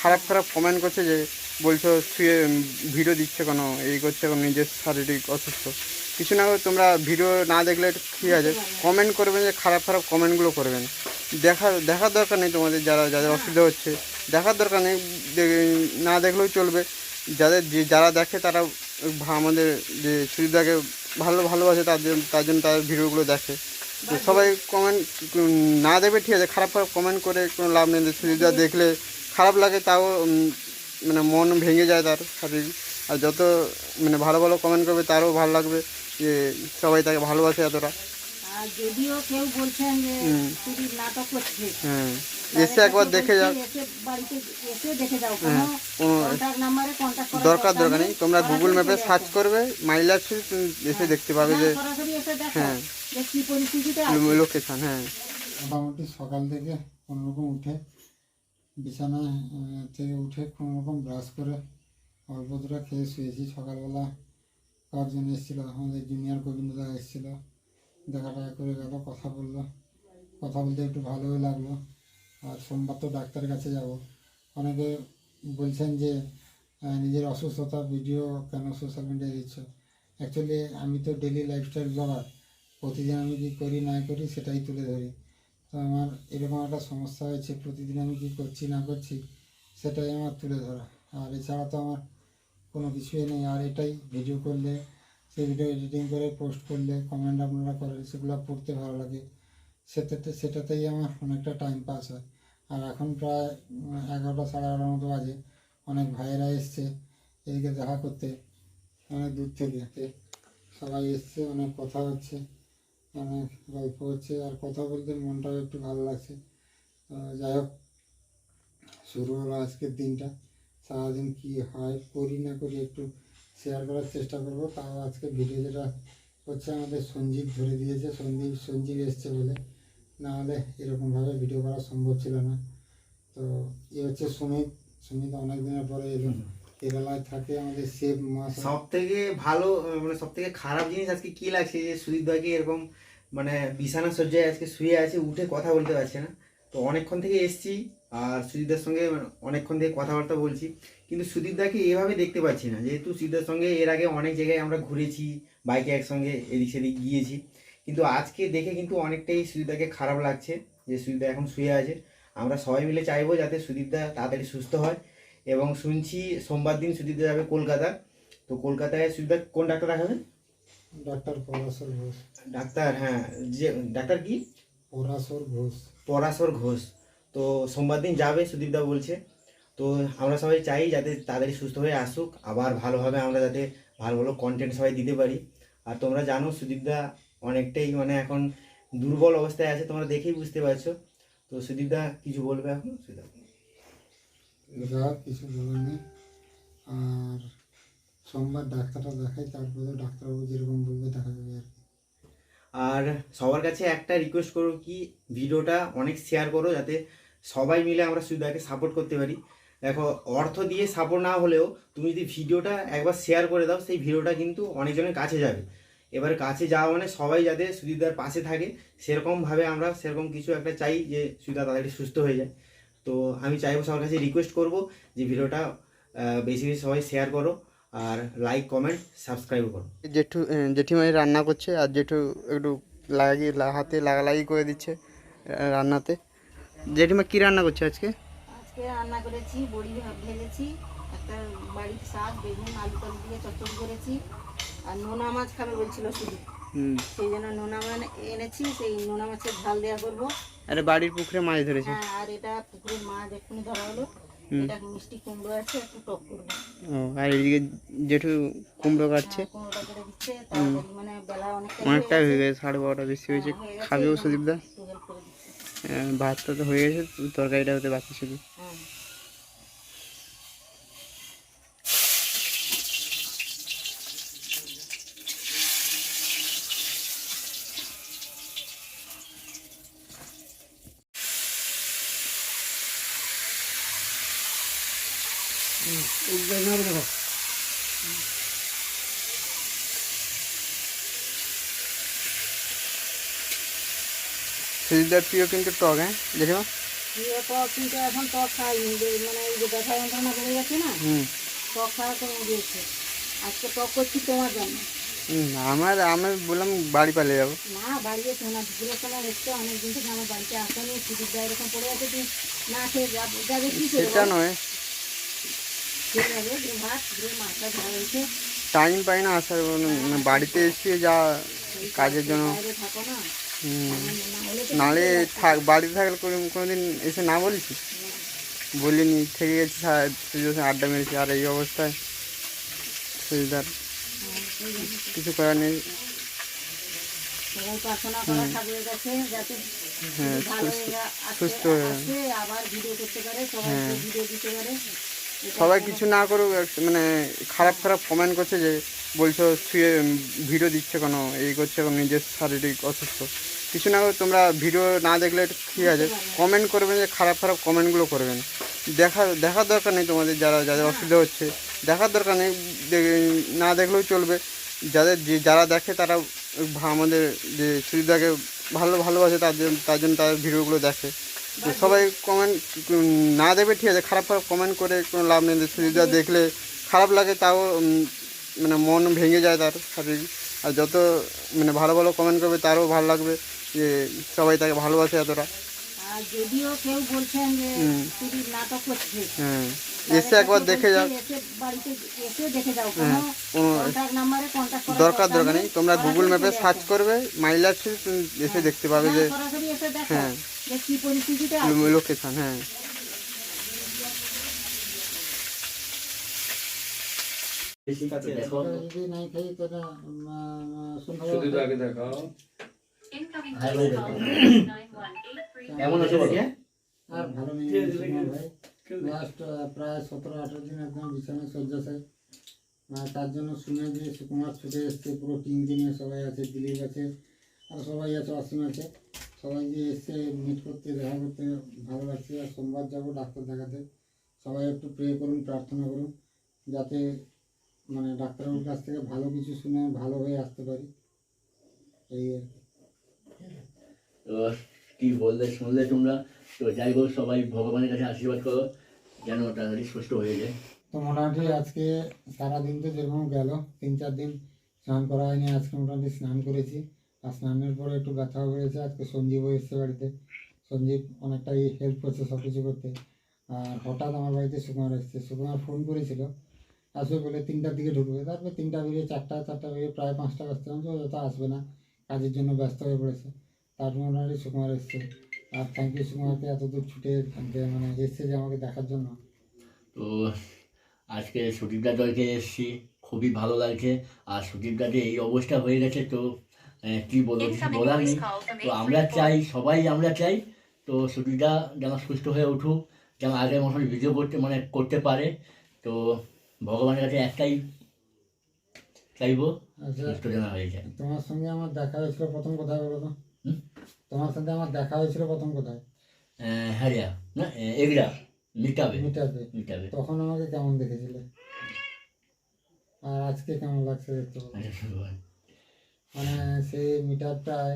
খারাপ খারাপ কমেন্ট করছে যে, বলছো, শুয়ে ভিডিও দিচ্ছে কেন? এই করছে কেন? নিজের শারীরিক অসুস্থ। কিছু না তোমরা ভিডিও না দেখলে ঠিক আছে কমেন্ট করবেন যে, খারাপ খারাপ কমেন্টগুলো করবেন দেখা, দেখার দরকার নেই তোমাদের যারা, যাদের অসুবিধা হচ্ছে। দেখার দরকার নেই না দেখলেও চলবে। যাদের, যে, যারা দেখে তারা আমাদের, যে সুবিধাকে ভালো, ভালোবাসে, তার জন্য তার জন্য তাদের ভিডিওগুলো দেখে। তো সবাই কমেন্ট না দেবে ঠিক আছে, খারাপ খারাপ কমেন্ট করে কোনো লাভ নেই। সুবিধা দেখলে খারাপ লাগে তাও উম, মানে মন ভেঙে যায় তার শারীরিক আর যত মানে ভালো ভালো কমেন্ট করবে তারও ভালো লাগবে যে সবাই তাকে ভালোবাসে এতটা। আর যদিও কেউ বলছেন যে তুমি নাটক করছে। হ্যাঁ এসে একবার দেখে যাও। এসে বাড়িতে এসে দেখে যাও। কোনো কোনো কন্ট্যাক্ট নাম্বারে কন্ট্যাক্ট করার দরকার দরকার নেই। তোমরা গুগল ম্যাপে সার্চ করবে মাই লাইফ তুমি এসে দেখতে পাবে যে সরাসরি এসে দেখো। হ্যাঁ। যে কি পরিস্থিতিতে আছে। লোকেশন হ্যাঁ। মোটামুটি সকাল থেকে কোনোরকম উঠে। বিছানা থেকে উঠে কোনোরকম ব্রাশ করে অল্প দুটা খেয়ে শুয়েছি। সকালবেলা কয়েকজন এসেছিল? আমাদের জুনিয়র গোবিন্দদা এসেছিল। দেখা টাকা করে গেল, কথা বলল। কথা বলতে একটু ভালোই লাগল। আর সোমবার তো ডাক্তারের কাছে যাব। অনেকে বলছেন যে নিজের অসুস্থতা ভিডিও কেন সোশ্যাল মিডিয়ায় দিচ্ছ? অ্যাকচুয়ালি আমি তো ডেলি লাইফস্টাইল ব্লগার প্রতিদিন আমি কী করি, না করি, সেটাই তুলে ধরি। তো আমার এরকম একটা সমস্যা হয়েছে, প্রতিদিন আমি কী করছি না করছি সেটাই আমার তুলে ধরা। আর এছাড়া তো আমার কোনো কিছুই নেই। আর এটাই ভিডিও করলে, সেই ভিডিও এডিটিং করে পোস্ট করলে কমেন্ট আপনারা করেন সেগুলো পড়তে ভালো লাগে। সেটাতে, সেটাতেই আমার অনেকটা টাইম পাস হয়। আর এখন প্রায় এগারোটা সাড়ে এগারোটার মতো বাজে। অনেক ভাইয়েরা এসছে এদিকে দেখা করতে, অনেক দূর থেকে। সবাই এসছে, অনেক কথা হচ্ছে। অনেক গল্প হচ্ছে আর কথা বলতে মনটাও একটু ভালো লাগছে। যাই হোক, শুরু হলো আজকের দিনটা। সারাদিন কী হয়, করি না করি একটু শেয়ার করার চেষ্টা করব। তাও আজকে ভিডিও যেটা হচ্ছে আমাদের সঞ্জীব ধরে দিয়েছে। সঞ্জীব সঞ্জীব এসছে বলে। না হলে এরকমভাবে ভিডিও করা সম্ভব ছিল না। তো এ হচ্ছে সুমিত। সুমিত অনেক দিনের পরে এলো। কেরালায় থাকে আমাদের সেভ মাস সব থেকে ভালো মানে সব থেকে খারাপ জিনিস আজকে কি লাগছে যে সুদীপ দাকে এরকম মানে বিছানা সজ্জায় আজকে শুয়ে আছে, উঠে কথা বলতে পারছে না। তো অনেকক্ষণ থেকে এসছি আর সুদীপদার সঙ্গে মানে অনেকক্ষণ থেকে কথাবার্তা বলছি। কিন্তু সুদীপদাকে এভাবে দেখতে পাচ্ছি না। যেহেতু সুদীপদার সঙ্গে এর আগে অনেক জায়গায় আমরা ঘুরেছি, বাইকে একসঙ্গে এদিক সেদিক গিয়েছি। কিন্তু আজকে দেখে কিন্তু অনেকটাই সুদীপদাকে খারাপ লাগছে যে সুদীপদা এখন শুয়ে আছে। আমরা সবাই মিলে চাইব যাতে সুদীপদা তাড়াতাড়ি সুস্থ হয়। এবং শুনছি সোমবার দিন সুদীপদা যাবে কলকাতা। তো কলকাতায় সুদীপদা কোন ডাক্তার দেখাবেন? ডাক্তার পরাশর ঘোষ। ডাক্তার হ্যাঁ যে ডাক্তার কি? পরাশর ঘোষ। পরাশর ঘোষ। তো সোমবার দিন যাবে সুদীপদা বলছে। তো আমরা সবাই চাই যাতে তাড়াতাড়ি সুস্থ হয়ে আসুক আবার ভালোভাবে আমরা যাতে ভালো ভালো কন্টেন্ট সবাই দিতে পারি। আর তোমরা জানো সুদীপদা অনেকটাই মানে এখন দুর্বল অবস্থায় আছে তোমরা দেখেই বুঝতে পারছ। তো সুদীপদা কিছু বলবে এখন? সুদীপদা। যা কিছু বলার নেই আর সোমবার ডাক্তারটা দেখাই, তারপরে ডাক্তারবাবু যেরকম বলবে দেখা যাবে আর। আর সবার কাছে একটা রিকোয়েস্ট করো কি, ভিডিওটা অনেক শেয়ার করো যাতে সবাই মিলে আমরা সুবিধাকে সাপোর্ট করতে পারি। দেখো, অর্থ দিয়ে সাপোর্ট না হলেও তুমি যদি ভিডিওটা একবার শেয়ার করে দাও, সেই ভিডিওটা কিন্তু অনেকজনের কাছে যাবে। এবার কাছে যাওয়া মানে সবাই যাতে সুদীপদার পাশে থাকে, সেরকমভাবে আমরা সেরকম কিছু একটা চাই যে সুবিধা তাড়াতাড়ি সুস্থ হয়ে যায়। তো আমি চাইব সবার কাছে রিকোয়েস্ট করব যে ভিডিওটা বেশি বেশি সবাই শেয়ার করো আর লাইক কমেন্ট সাবস্ক্রাইব করো। জেঠু জেঠিমাই রান্না করছে আর জেঠু একটু লাগিয়ে লা- হাতে লাগালাগি করে দিচ্ছে রান্নাতে। জেঠিমা কি রান্না করছে আজকে? আজকে রান্না করেছি বড়ি ভেজেছি একটা বাড়ির শাক বেগুন আলু টালু দিয়ে চচ্চড়ি করেছি আর নোনা মাছ খাবে বলছিল শুধু। হুম। সেই জন্য নোনা মাছ এনেছি সেই নোনা মাছের ঝাল দেওয়া করব। আরে বাড়ির পুকুরে মাছ ধরেছে। হ্যাঁ আর এটা পুকুরের মাছ এক্ষুনি ধরা হলো। এটা মিষ্টি কুমড়ো আছে একটু টক করব। ও আর এদিকে জেঠু কুমড়ো কাটছে। হ্যাঁ, কুমড়োটা করে দিচ্ছে। মানে বেলা অনেকটা অনেকটা হয়ে গেছে সাড়ে বারোটা বেশি হয়েছে। খাবেও দিচ্ছে। আহ, ভাতটা তো হয়ে গেছে তরকারিটা হতে বাকি শুধু হ্যাঁ সুদীপদার প্রিয় কিন্তু টক হ্যাঁ জেঠিমা দিয়ে টক কিন্তু এখন টক খাইনি যে মানে এই যে ব্যথা যন্ত্রণা বেড়ে গেছে না হুম টক খাওয়া কমে দিয়েছে আজকে টক করছি তোমার জন্য হুম, আমার আমি বললাম বাড়ি পালিয়ে যাব না বাড়ি যেতে না দুপুরের সময় এসছে অনেক দিন থেকে আমার বাড়িতে আসেনি ছুটির দেয় এরকম পড়ে আছে তুই না খেয়ে যাবে যাবে কি করে সেটা নয় খেয়ে যাবে দিয়ে ভাত দিয়ে মাছটা ধরা হয়েছে টাইম পাই না আসার মানে বাড়িতে এসে যা কাজের জন্য বাইরে থাকো না হুম, না হলে তো নালে থাক বাড়িতে থাকলে কোনো কোনোদিন এসে না বলছি বলিনি থেকে গেছি আড্ডা মেরেছি আর এই অবস্থায় সুবিধার কিছু করার নেই। হ্যাঁ সুস্থ হয়ে হ্যাঁ। আবার ভিডিও করতে পারে সবাই ভিডিও দিতে পারে। এটা সবাই কিছু না এক- মানে খারাপ খারাপ কমেন্ট করছে যে, বলছো শুয়ে ভিডিও দিচ্ছে কোনো, এই করছে কেন নিজের শারীরিক অসুস্থ। কিছু না করে তোমরা ভিডিও না দেখলে ঠিক আছে কমেন্ট করবেন যে, খারাপ খারাপ কমেন্টগুলো করবেন। দেখা, দেখার দরকার নেই তোমাদের যারা, যাদের অসুবিধা হচ্ছে। দেখার দরকার নেই না দেখলেও চলবে। যাদের, যে, যারা দেখে তারা, আমাদের যে, সুবিধাকে ভালো, ভালোবাসে, তার জন্য তার জন্য তাদের ভিডিওগুলো দেখে। সবাই কমেন্ট না দেবে ঠিক আছে খারাপ খারাপ কমেন্ট করে কোনো লাভ নেই। সুবিধা দেখলে খারাপ লাগে তাও মানে মন ভেঙে যায় তার শারীরিক। আর যত মানে ভালো ভালো কমেন্ট করবে তারও ভালো লাগবে যে সবাই তাকে ভালোবাসে এতটা। যদিও কেউ বলছেন যে নাটক করছে হ্যাঁ এসে একবার দেখে যাও। হ্যাঁ, দরকার দরকার নেই। তোমরা গুগল ম্যাপে সার্চ করবে মাইলার এসে দেখতে পাবে যে হ্যাঁ। কি পরিস্থিতিতে লোকেশন হ্যাঁ। কেমন আছো বাবা আর ভালো নেই ভাই? লাস্ট প্রায় সতেরো আঠারো দিন একদম বিছানায় শয্যাশায়। আর তার জন্য শুনে যে সুকুমার ছুটে এসছে পুরো টিম টিমে সবাই আছে দিলীপ আছে আর সবাই আছে অসীম আছে। সবাই যে এসছে মিট করতে দেখা করতে ভালো লাগছে আর সোমবার যাব ডাক্তার দেখাতে। সবাই একটু প্রে করুন প্রার্থনা করুন যাতে মানে ডাক্তারবাবুর কাছ থেকে ভালো কিছু শুনে ভালো হয়ে আসতে পারি। এই আর কি। তো কি বললে শুনলে তোমরা? তো যাই হোক সবাই ভগবানের কাছে আশীর্বাদ করো যেন তাড়াতাড়ি সুস্থ হয়ে যায়। তো মোটামুটি আজকে সারাদিন তো যেরকম গেল তিন চার দিন স্নান করা হয়নি আজকে মোটামুটি স্নান করেছি। আর স্নানের পরে একটু ব্যথাও বেড়েছে আজকে সঞ্জীবও এসছে বাড়িতে। সঞ্জীব অনেকটাই হেল্প করছে সব কিছু করতে। আর হঠাৎ আমার বাড়িতে সুকুমার এসছে। সুকুমার ফোন করেছিল, আসবে বলে তিনটার দিকে ঢুকবে। তারপরে তিনটা বেরিয়ে চারটা চারটা বেরিয়ে প্রায় পাঁচটা ব্যস্ত হচ্ছে যত আসবে না। কাজের জন্য ব্যস্ত হয়ে পড়েছে। তার মোটামুটি সুকুমার এসছে। আর থ্যাংক ইউ সুকুমারকে এত দূর ছুটে মানে এসছে যে আমাকে দেখার জন্য। তো আজকে সুদীপদা দলকে এসেছি, খুবই ভালো লাগছে। আর সুদীপদা যে এই অবস্থা হয়ে গেছে তো কি বলব কিছু বলার নেই। তো আমরা চাই সবাই আমরা চাই তো সুদীপদা যেন সুস্থ হয়ে উঠুক যেন আগের মতন ভিডিও করতে মানে করতে পারে। তো ভগবানের কাছে একটাই চাইব আচ্ছা সুস্থ যেন হয়ে যায়। তোমার সঙ্গে আমার দেখা হয়েছিল প্রথম কোথায় বলো তো। তোমার সাথে আমার দেখা হয়েছিল প্রথম কোথায়। আহ, হ্যাঁ রিয়া না এগরা মিটাবে মিটাতে মিটাবে। তখন আমাকে কেমন দেখেছিলে? আর আজকে কেমন লাগছে দেখতে? মানে সেই মিটারটায়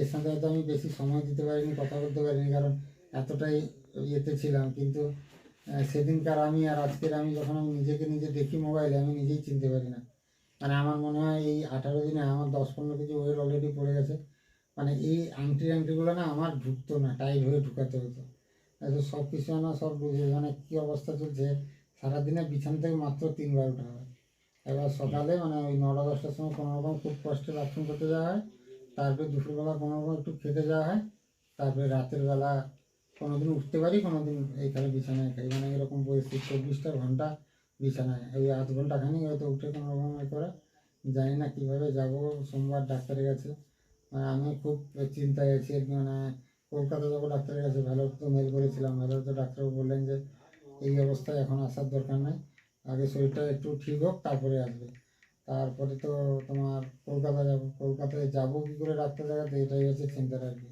এর সাথে হয়তো আমি বেশি সময় দিতে পারিনি, কথা বলতে পারিনি, কারণ এতটাই ইয়েতে ছিলাম। কিন্তু সেদিনকার আমি আর আজকের আমি যখন আমি নিজেকে নিজে দেখি মোবাইলে আমি নিজেই চিনতে পারি না। মানে আমার মনে হয় এই আঠারো দিনে আমার দশ পনেরো কেজি ওয়েট অলরেডি পড়ে গেছে। মানে এই আংটি আংটিগুলো না আমার ঢুকতো না টাইট হয়ে ঢুকাতে হতো। সব কিছু না সব বুঝে মানে কী অবস্থা চলছে, সারাদিনে বিছানা থেকে মাত্র তিনবার ওঠা হয়। এবার সকালে মানে ওই নটা দশটার সময় কোনো রকম খুব কষ্টে বাথরুম করতে যাওয়া হয়। তারপরে দুপুরবেলা কোনো রকম একটু খেতে যাওয়া হয়। তারপরে রাতের বেলা কোনো দিন উঠতে পারি কোনো দিন এইখানে বিছানায় খাই। মানে এরকম পরিস্থিতি চব্বিশটা ঘণ্টা বিছানায়। ওই আধ ঘণ্টা খানি হয়তো উঠে কোনো রকম এ করে। জানি না কীভাবে যাব সোমবার ডাক্তারের কাছে। মানে আমি খুব চিন্তায় আছি আর কি মানে কলকাতা যাব ডাক্তারের কাছে। ভালো তো মেল করেছিলাম ভালো তো ডাক্তারবাবু বললেন যে এই অবস্থায় এখন আসার দরকার নাই। আগে শরীরটা একটু ঠিক হোক তারপরে আসবে। তারপরে তো তোমার কলকাতা যাব। কলকাতায় যাব কি করে ডাক্তার দেখাতে এটাই হচ্ছে চিন্তার আর কি।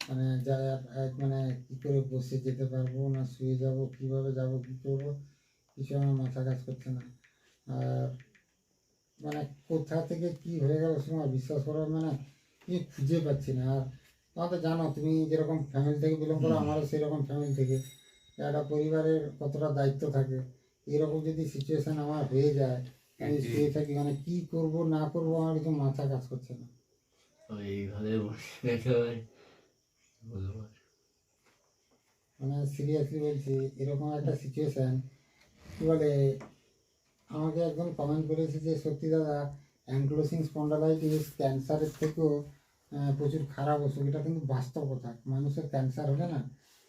মানে যা এক মানে কী করে বসে যেতে পারব না শুয়ে যাব কীভাবে যাব কী করব কিছু আমার মাথা কাজ করছে না। আর মানে কোথা থেকে কি হয়ে গেল সময় বিশ্বাস করার মানে কি খুঁজে পাচ্ছি না। আর তোমার তো জানো তুমি যেরকম ফ্যামিলি থেকে বিলং করো আমারও সেরকম ফ্যামিলি থেকে। একটা পরিবারের কতটা দায়িত্ব থাকে। এরকম যদি সিচুয়েশন আমার হয়ে যায় আমি শুয়ে থাকি মানে কি করব না করব আমার কিছু মাথা কাজ করছে না? মানে সিরিয়াসলি বলছি এরকম একটা সিচুয়েশন কী বলে আমাকে একজন কমেন্ট করেছে যে সত্যি দাদা অ্যাঙ্ক্লোসিং স্পন্ডালাইটিস ক্যান্সারের থেকেও প্রচুর খারাপ ওষুধ এটা কিন্তু বাস্তব কথা মানুষের ক্যান্সার হলে না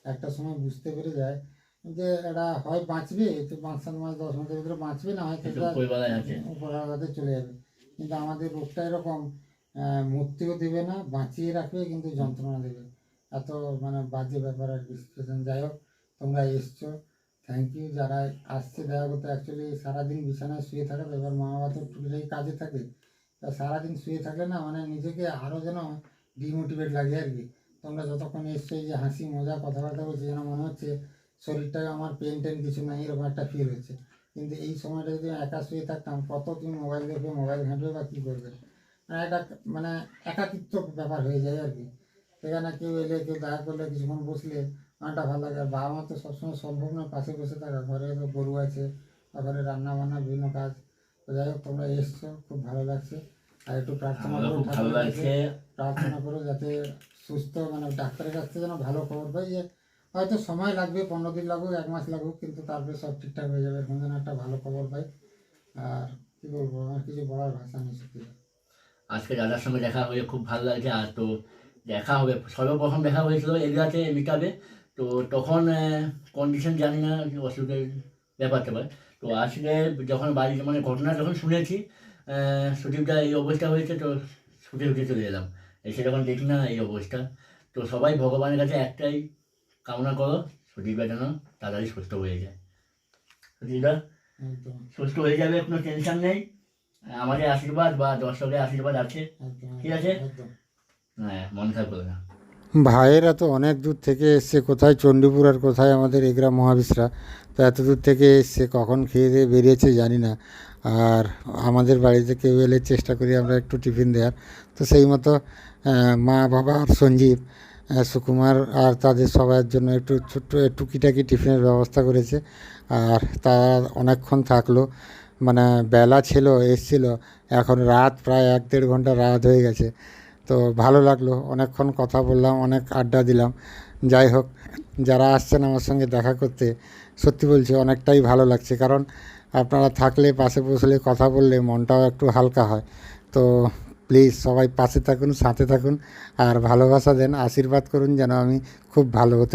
একটা সময় বুঝতে পেরে যায় যে এটা হয় বাঁচবে তো পাঁচ সাত মাস দশ মাসের ভিতরে বাঁচবে না হয় পরিবারে চলে যাবে। কিন্তু আমাদের রোগটা এরকম আহ, মরতেও দেবে না বাঁচিয়ে রাখবে কিন্তু যন্ত্রণা দেবে। এত মানে বাজে ব্যাপার আর কি সিচুয়েশন যাই হোক তোমরা এসছো। থ্যাংক ইউ যারা আসছে দেখা করতে অ্যাকচুয়ালি সারাদিন বিছানায় শুয়ে থাকে তো এবার মা বাবা তো টুকিটাকি কাজে থাকে। তা সারাদিন শুয়ে থাকলে না মানে নিজেকে আরও যেন ডিমোটিভেট লাগে আর কি। তোমরা যতক্ষণ এসছো এই যে হাসি, মজা, কথাবার্তা বলছি, যেন মনে হচ্ছে শরীরটায় আমার পেন টেন কিছু নাই, এরকম একটা ফিল হচ্ছে কিন্তু এই সময়টা যদি একা শুয়ে থাকতাম, কত তুমি মোবাইল দেখবে মোবাইল ঘাঁটবে বা কী করবে? মানে একটা মানে একাকিত্ব ব্যাপার হয়ে যায় আর কি। সেখানে কেউ এলে, কেউ দেখা করলে, কিছুক্ষণ বসলে অনেকটা ভালো লাগে। আর বাবা মা তো সবসময় সম্ভব নয় পাশে বসে থাকা। ঘরে তো গরু আছে, তারপরে রান্না বান্না বিভিন্ন কাজ। তো যাই হোক, তোমরা এসছো, খুব ভালো লাগছে। আর একটু প্রার্থনা করো ভালো লাগছে। প্রার্থনা করো যাতে সুস্থ মানে ডাক্তারের কাছ থেকে যেন ভালো খবর পাই যে হয়তো সময় লাগবে পনেরো দিন লাগুক এক মাস লাগুক কিন্তু তারপরে সব ঠিকঠাক হয়ে যাবে এখন যেন একটা ভালো খবর পাই। আর কী বলব আমার কিছু বলার ভাষা নেই সত্যি। আজকে দাদার সঙ্গে দেখা হয়ে খুব ভালো লাগছে আর তো দেখা হবে সর্বপ্রথম দেখা হয়েছিল এরিয়াতে মিটাবে তো তখন কন্ডিশন জানি না কি অসুখের ব্যাপার ট্যাপার তো আজকে যখন বাড়ি মানে ঘটনা যখন শুনেছি সুদীপটা এই অবস্থা হয়েছে তো ছুটে ছুটে চলে এলাম। এসে যখন দেখি না এই অবস্থা। তো সবাই ভগবানের কাছে একটাই কামনা করো সুদীপটা যেন তাড়াতাড়ি সুস্থ হয়ে যায়। সুদীপটা একদম। সুস্থ হয়ে যাবে কোনো টেনশন নেই। আমাদের আশীর্বাদ বা দর্শকের আশীর্বাদ আছে। ঠিক আছে? হ্যাঁ মন খারাপ করবে না। ভাইয়েরা তো অনেক দূর থেকে এসছে। কোথায়? চণ্ডীপুর আর কোথায় আমাদের এগরা মহাবিশ্রা? তো এত দূর থেকে এসছে, কখন খেয়ে দিয়ে বেরিয়েছে জানি না। আর আমাদের বাড়িতে কেউ এলে চেষ্টা করি আমরা একটু টিফিন দেওয়ার তো সেই মতো মা বাবা আর সঞ্জীব সুকুমার আর তাদের সবার জন্য একটু ছোট্ট টুকিটাকি টিফিনের ব্যবস্থা করেছে। আর তারা অনেকক্ষণ থাকল। মানে বেলা ছিল, এসছিল। এখন রাত প্রায় এক দেড় ঘণ্টা রাত হয়ে গেছে। তো ভালো লাগল। অনেকক্ষণ কথা বললাম, অনেক আড্ডা দিলাম। যাই হোক, যারা আসছেন আমার সঙ্গে দেখা করতে, সত্যি বলছি অনেকটাই ভালো লাগছে। কারণ আপনারা থাকলে, পাশে বসলে কথা বললে মনটাও একটু হালকা হয়। তো প্লিজ সবাই পাশে থাকুন, সাথে থাকুন, আর ভালোবাসা দেন, আশীর্বাদ করুন যেন আমি খুব ভালো হতে